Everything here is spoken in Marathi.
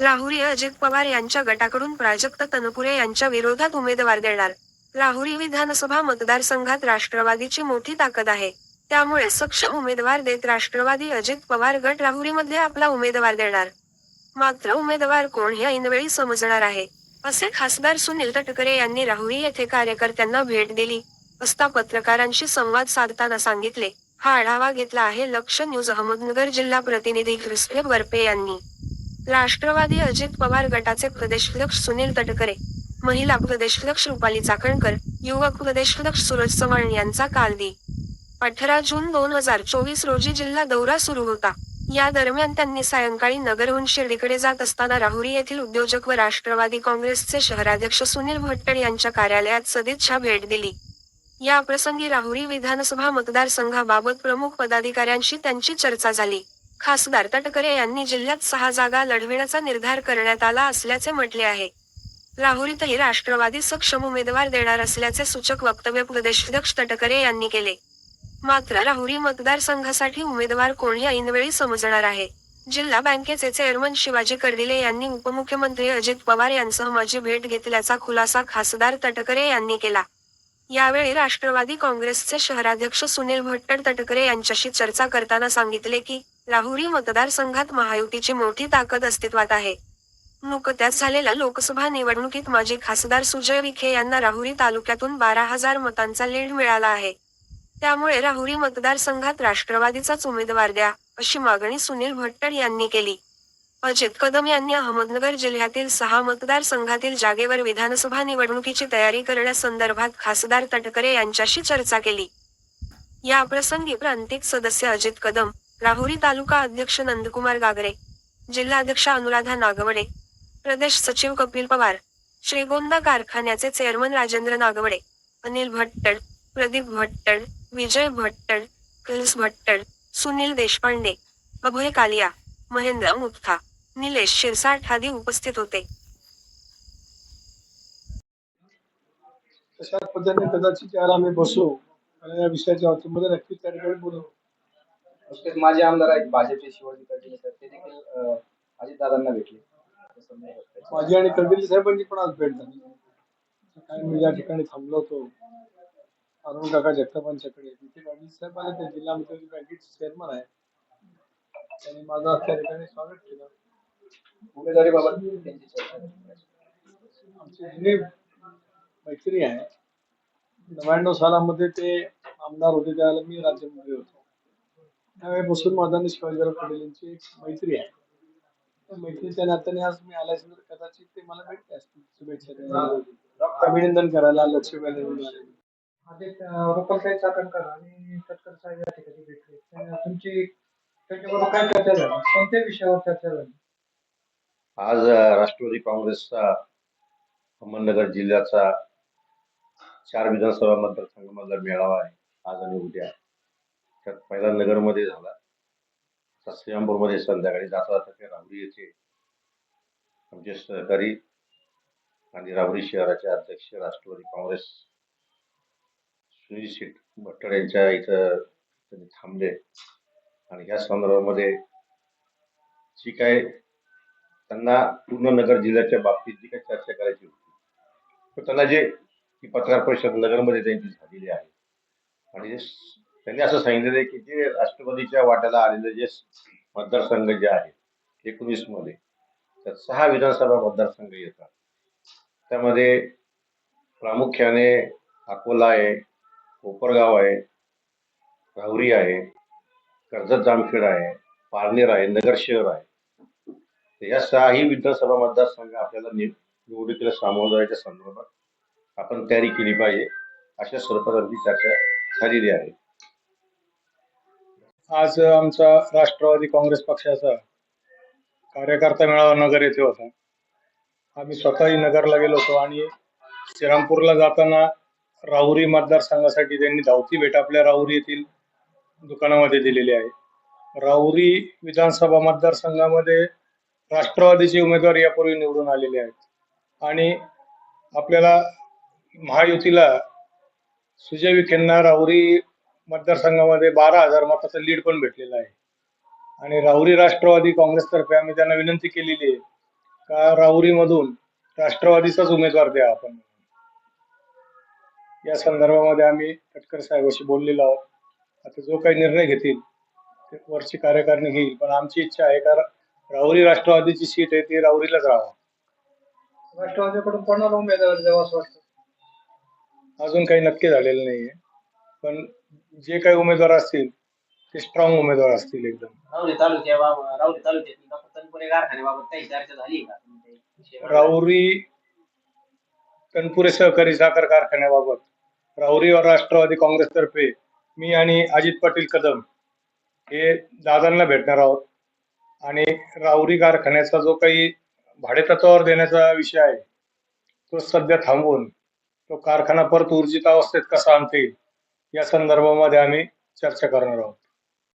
राहुरी अजित पवार यांच्या गटाकडून प्राजक्त तनपुरे यांच्या विरोधात उमेदवार देणार. राहुरी विधानसभा मतदारसंघात राष्ट्रवादीची मोठी ताकद आहे. त्यामुळे सक्षम उमेदवार देत राष्ट्रवादी अजित पवार गट राहुरीमध्ये आपला उमेदवार देणार. मात्र उमेदवार कोण हे ऐनवेळी समजणार आहे. असे खासदार सुनील तटकरे यांनी राहुरी येथे कार्यकर्त्यांना भेट दिली. असता पत्रकारांशी संवाद साधताना सांगितले हा आढावा घेतला आहे लक्ष न्यूज अहमदनगर जिल्हा प्रतिनिधी क्रिस्पे बर्पे यांनी. राष्ट्रवादी अजित पवार गटाचे प्रदेशाध्यक्ष सुनील तटकरे महिला प्रदेशाध्यक्ष रुपाली चाकणकर युवक प्रदेशाध्यक्ष सूरज चव्हाण यांचा काल दि अठरा जून दोन हजार चोवीस रोजी जिल्हा दौरा सुरू होता. या दरम्यान त्यांनी सायंकाळी नगरहून शिर्डीकडे जात असताना राहुरी येथील उद्योजक व राष्ट्रवादी काँग्रेसचे शहराध्यक्ष सुनील भट्टड यांच्या कार्यालयात सदिच्छा भेट दिली. या प्रसंगी राहुरी विधानसभा मतदारसंघाबाबत प्रमुख पदाधिकाऱ्यांशी त्यांची चर्चा झाली. खासदार तटकरे यांनी जिल्ह्यात सहा जागा लढविण्याचा निर्धार करण्यात आला असल्याचे म्हटले आहे. राहुरीतही राष्ट्रवादी सक्षम उमेदवार देणार असल्याचे सूचक वक्तव्य प्रदेशाध्यक्ष तटकरे यांनी केले. मात्र राहुरी मतदारसंघासाठी उमेदवार कोण ऐनवेळी समजणार आहे. जिल्हा बँकेचे चेअरमन शिवाजी कर्डिले यांनी उपमुख्यमंत्री अजित पवार यांसह माझी भेट घेतल्याचा खुलासा खासदार तटकरे यांनी केला. यावेळी राष्ट्रवादी काँग्रेसचे शहराध्यक्ष सुनील भट्टर तटकरे यांच्याशी चर्चा करताना सांगितले की राहुरी मतदारसंघात महायुतीची मोठी ताकद अस्तित्वात आहे. नुकत्याच झालेल्या लोकसभा निवडणुकीत माजी खासदार सुजय विखे यांना राहुरी तालुक्यातून बारा हजार मतांचा लीड मिळाला आहे. त्यामुळे राहुरी मतदारसंघात राष्ट्रवादीचाच उमेदवार द्या अशी मागणी सुनील भट्टड यांनी केली. अजित कदम यांनी अहमदनगर जिल्ह्यातील सहा मतदारसंघातील जागेवर विधानसभा निवडणुकीची तयारी करण्यासंदर्भात खासदार तटकरे यांच्याशी चर्चा केली. या प्रसंगी प्रांतिक सदस्य अजित कदम राहुरी तालुका अध्यक्ष नंदकुमार गागरे जिल्हाध्यक्ष अनुराधा नागवडे प्रदेश सचिव कपिल पवार श्रीगोंदा कारखान्याचे चेअरमन राजेंद्र नागवडे अनिल भट्टड प्रदीप भट्टड विजय भट्टड कल्स भट्टड सुनील देशपांडे अभय कालिया महेंद्र मुथा निलेश शिरसाट आदी उपस्थित होते. तशाच पद्धतीने कदाचित आम्ही बसू आणि या विषयाच्या बाबतीमध्ये नक्कीच त्या ठिकाणी बोलू नुकतेच माझे आमदार आहेत भाजपचे शिवाजी पाटील सर ते देखील अजितदादांना भेटले. माझी आणि कर्दिल साहेबांची पण आज भेट झाली. काही मी या ठिकाणी थांबलो होतो अरुण काका जगतापांच्याकडे तिथे कर्दिल साहेब आले ते जिल्हा मध्यवर्ती बँकेचे चेअरमन आहे. त्यांनी माझं आज त्या ठिकाणी स्वागत केलं. उमेदवारीबाबत त्यांची चर्चा झाली. आमची जुनी मैत्री आहे. नव्याण्णव सालामध्ये ते आमदार होते त्यावेळेला मी राज्यमंत्री होतो. त्यावेळेपासून माझा आणि शिवाजीराव पटेल यांची एक मैत्री आहे. त्या मैत्रीच्या नात्याने आज मी आल्यास तर कदाचित ते मला भेटले असतील. शुभेच्छा द्यायला. अभिनंदन करायला लक्ष्मी निवडून आले चाकणकर आणि तटकर साहेब या ठिकाणी भेटले. तुमची त्याच्याबरोबर काय चर्चा झाली? कोणत्या विषयावर चर्चा झाली? आज राष्ट्रवादी काँग्रेसचा अहमदनगर जिल्ह्याचा चार विधानसभा मतदारसंघामधला मेळावा आहे. आज आणि उद्या. त्यात पहिला नगरमध्ये झाला. श्रीरामपूरमध्ये संध्याकाळी जाता जाता ते राहुरी येथे आमचे सहकारी आणि राहुरी शहराचे अध्यक्ष राष्ट्रवादी काँग्रेस सुनील शेठ भट्टड यांच्या इथं त्यांनी थांबले. आणि या संदर्भामध्ये जी काय त्यांना पूर्ण नगर जिल्ह्याच्या बाबतीत जी काही चर्चा करायची होती तर त्यांना जे ही पत्रकार परिषद नगरमध्ये त्यांची झालेली आहे. आणि त्यांनी असं सांगितलेलं आहे की जे राष्ट्रवादीच्या वाट्याला आलेले जे मतदारसंघ जे आहेत एकोणीसमध्ये त्यात सहा विधानसभा मतदारसंघ येतात. त्यामध्ये प्रामुख्याने अकोला आहे कोपरगाव आहे राहुरी आहे कर्जत जामखेड आहे पारनेर आहे नगर शहर आहे. तर या सहाही विधानसभा मतदारसंघ आपल्याला नि- निवडणुकीला सामोरं जायच्या संदर्भात आपण तयारी केली पाहिजे अशा स्वरूपात चर्चा झालेली आहे. आज आमचा राष्ट्रवादी काँग्रेस पक्षाचा कार्यकर्ता मेळावा नगर येथे होता. आम्ही स्वतःही नगरला गेलो होतो आणि श्रीरामपूरला जाताना राहुरी मतदारसंघासाठी त्यांनी धावती भेट आपल्या राहुरी येथील दुकानामध्ये दिलेली आहे. राहुरी विधानसभा मतदारसंघामध्ये राष्ट्रवादीचे उमेदवार यापूर्वी निवडून आलेले आहेत. आणि आपल्याला महायुतीला सुजय विखेंना राहुरी मतदारसंघामध्ये बारा हजार मताचं लीड पण भेटलेलं आहे. आणि राहुरी राष्ट्रवादी काँग्रेसतर्फे आम्ही त्यांना विनंती केलेली आहे का राहुरीमधून राष्ट्रवादीचाच उमेदवार द्या आपण. या संदर्भामध्ये आम्ही तटकर साहेबाशी बोललेलो आहोत. आता जो काही निर्णय घेतील ते वरची कार्यकारिणी घेईल. पण आमची इच्छा आहे का राहुरी राष्ट्रवादीची सीट आहे ती राहुरीलाच राहावं. राष्ट्रवादीकडून कोणाला उमेदवार द्यावा असं वाटतं? अजून काही नक्की झालेलं नाहीये. पण जे काही उमेदवार असतील ते स्ट्रॉंग उमेदवार असतील एकदम. राहुरी तालुक्या राहुरी झाली? राहुरी तनपुरे सहकारी साखर कारखान्याबाबत. राहुरी राष्ट्रवादी काँग्रेसतर्फे मी आणि अजित पाटील कदम हे दादांना भेटणार आहोत. आणि राहुरी कारखान्याचा जो काही भाडेतत्वावर देण्याचा विषय आहे तो सध्या थांबवून तो कारखाना परत ऊर्जित अवस्थेत कसा आणता येईल या संदर्भामध्ये आम्ही चर्चा करणार आहोत.